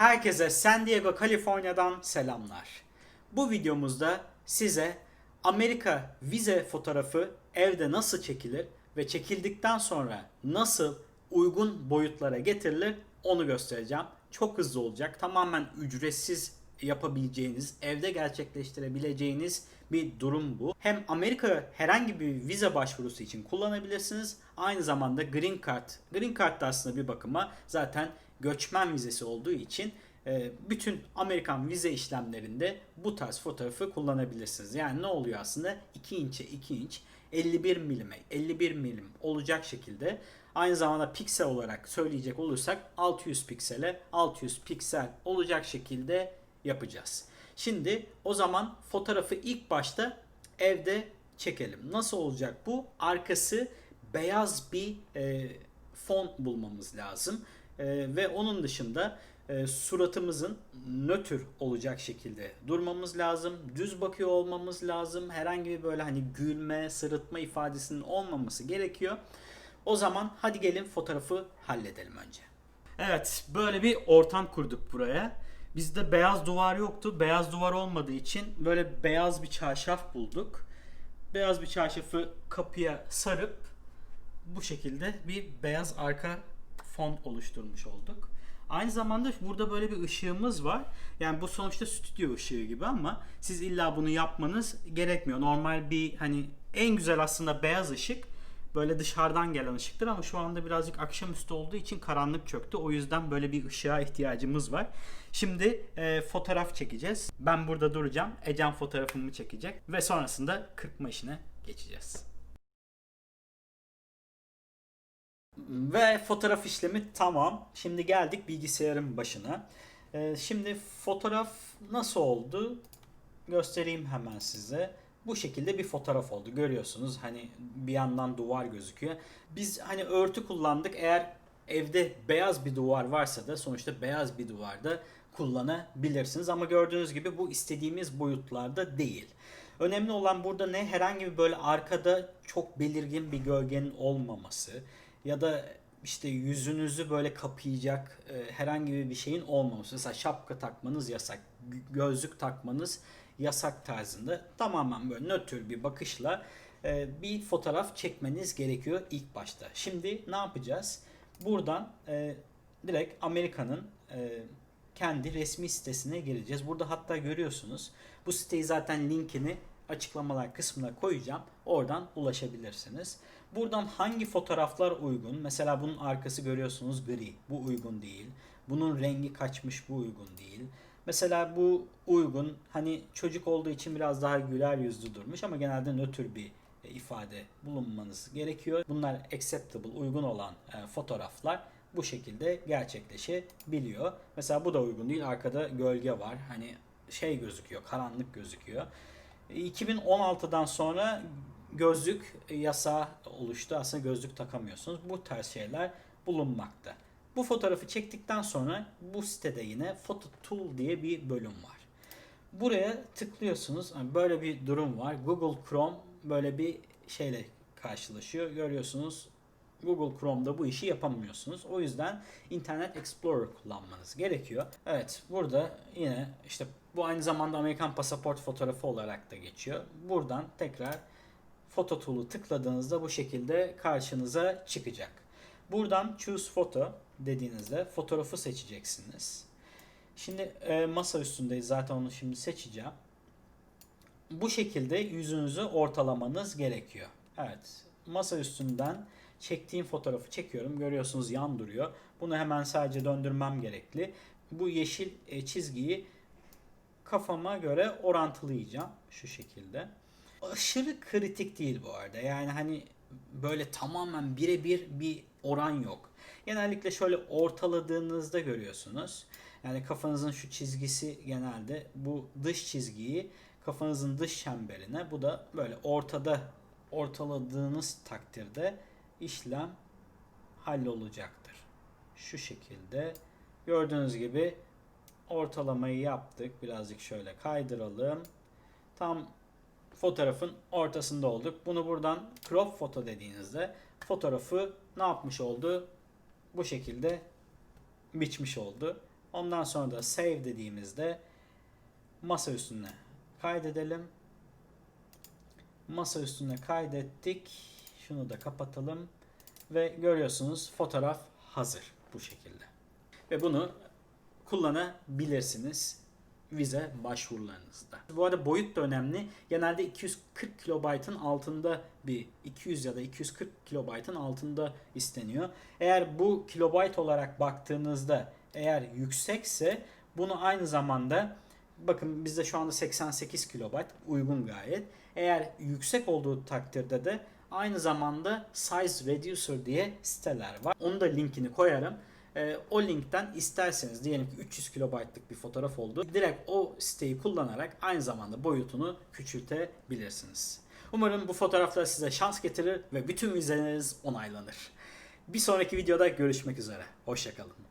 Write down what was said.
Herkese San Diego, Kaliforniya'dan selamlar. Bu videomuzda size Amerika vize fotoğrafı evde nasıl çekilir ve çekildikten sonra nasıl uygun boyutlara getirilir onu göstereceğim. Çok hızlı olacak. Tamamen ücretsiz yapabileceğiniz, evde gerçekleştirebileceğiniz bir durum bu. Hem Amerika herhangi bir vize başvurusu için kullanabilirsiniz. Aynı zamanda Green Card. Green Card da aslında bir bakıma zaten göçmen vizesi olduğu için e, bütün Amerikan vize işlemlerinde bu tarz fotoğrafı kullanabilirsiniz. Yani ne oluyor aslında? 2 inçe 2 inç 51 milime 51 milim olacak şekilde aynı zamanda piksel olarak söyleyecek olursak 600 piksele 600 piksel olacak şekilde yapacağız. Şimdi o zaman fotoğrafı ilk başta evde çekelim. Nasıl olacak bu? Arkası beyaz bir e, fon bulmamız lazım. E, ve onun dışında e, suratımızın nötr olacak şekilde durmamız lazım. Düz bakıyor olmamız lazım. Herhangi bir böyle hani gülme, sırıtma ifadesinin olmaması gerekiyor. O zaman hadi gelin fotoğrafı halledelim önce. Evet, böyle bir ortam kurduk buraya. Bizde beyaz duvar yoktu. Beyaz duvar olmadığı için böyle beyaz bir çarşaf bulduk. Beyaz bir çarşafı kapıya sarıp bu şekilde bir beyaz arka fon oluşturmuş olduk. Aynı zamanda burada böyle bir ışığımız var. Yani bu sonuçta stüdyo ışığı gibi ama siz illa bunu yapmanız gerekmiyor. Normal bir hani en güzel aslında beyaz ışık böyle dışarıdan gelen ışıktır ama şu anda birazcık akşamüstü olduğu için karanlık çöktü. O yüzden böyle bir ışığa ihtiyacımız var. Şimdi e, fotoğraf çekeceğiz. Ben burada duracağım. Ecem fotoğrafımı çekecek ve sonrasında kırpma işine geçeceğiz. Ve fotoğraf işlemi tamam. Şimdi geldik bilgisayarın başına. Ee, şimdi fotoğraf nasıl oldu? Göstereyim hemen size. Bu şekilde bir fotoğraf oldu. Görüyorsunuz hani bir yandan duvar gözüküyor. Biz hani örtü kullandık. Eğer evde beyaz bir duvar varsa da sonuçta beyaz bir duvarda kullanabilirsiniz. Ama gördüğünüz gibi bu istediğimiz boyutlarda değil. Önemli olan burada ne herhangi bir böyle arkada çok belirgin bir gölgenin olmaması ya da işte yüzünüzü böyle kapayacak e, herhangi bir şeyin olmaması. Mesela şapka takmanız yasak, gö- gözlük takmanız yasak tarzında tamamen böyle nötr bir bakışla e, bir fotoğraf çekmeniz gerekiyor ilk başta. Şimdi ne yapacağız? Buradan e, direkt Amerika'nın e, kendi resmi sitesine gireceğiz. Burada hatta görüyorsunuz. Bu siteyi zaten linkini açıklamalar kısmına koyacağım. Oradan ulaşabilirsiniz. Buradan hangi fotoğraflar uygun? Mesela bunun arkası görüyorsunuz gri. Bu uygun değil. Bunun rengi kaçmış. Bu uygun değil. Mesela bu uygun. Hani çocuk olduğu için biraz daha güler yüzlü durmuş ama genelde nötr bir e, ifade bulunmanız gerekiyor. Bunlar acceptable, uygun olan e, fotoğraflar bu şekilde gerçekleşebiliyor. Mesela bu da uygun değil. Arkada gölge var. Hani şey gözüküyor, karanlık gözüküyor. 2016'dan sonra gözlük yasağı oluştu. Aslında gözlük takamıyorsunuz. Bu tarz şeyler bulunmakta. Bu fotoğrafı çektikten sonra bu sitede yine Photo Tool diye bir bölüm var. Buraya tıklıyorsunuz. Böyle bir durum var. Google Chrome böyle bir şeyle karşılaşıyor. Görüyorsunuz Google Chrome'da bu işi yapamıyorsunuz. O yüzden Internet Explorer kullanmanız gerekiyor. Evet burada yine işte bu aynı zamanda Amerikan pasaport fotoğrafı olarak da geçiyor. Buradan tekrar Foto Tool'u tıkladığınızda bu şekilde karşınıza çıkacak. Buradan Choose Photo dediğinizde fotoğrafı seçeceksiniz. Şimdi e, masa üstündeyiz zaten onu şimdi seçeceğim. Bu şekilde yüzünüzü ortalamanız gerekiyor. Evet masa üstünden çektiğim fotoğrafı çekiyorum. Görüyorsunuz yan duruyor. Bunu hemen sadece döndürmem gerekli. Bu yeşil e, çizgiyi kafama göre orantılayacağım şu şekilde. Aşırı kritik değil bu arada. Yani hani böyle tamamen birebir bir oran yok. Genellikle şöyle ortaladığınızda görüyorsunuz. Yani kafanızın şu çizgisi genelde bu dış çizgiyi kafanızın dış çemberine bu da böyle ortada ortaladığınız takdirde işlem hallolacaktır. Şu şekilde gördüğünüz gibi ortalamayı yaptık. Birazcık şöyle kaydıralım. Tam fotoğrafın ortasında olduk. Bunu buradan crop foto dediğinizde fotoğrafı ne yapmış oldu? Bu şekilde biçmiş oldu. Ondan sonra da save dediğimizde masa üstüne kaydedelim. Masa üstüne kaydettik. Şunu da kapatalım. Ve görüyorsunuz fotoğraf hazır bu şekilde. Ve bunu kullanabilirsiniz vize başvurularınızda. Bu arada boyut da önemli. Genelde 240 kilobaytın altında bir 200 ya da 240 kilobaytın altında isteniyor. Eğer bu kilobayt olarak baktığınızda eğer yüksekse bunu aynı zamanda bakın bizde şu anda 88 kilobayt uygun gayet. Eğer yüksek olduğu takdirde de aynı zamanda size reducer diye siteler var. Onu da linkini koyarım. Ee, o linkten isterseniz diyelim ki 300 kilobaytlık bir fotoğraf oldu. Direkt o siteyi kullanarak aynı zamanda boyutunu küçültebilirsiniz. Umarım bu fotoğraflar size şans getirir ve bütün vizeleriniz onaylanır. Bir sonraki videoda görüşmek üzere. Hoşçakalın.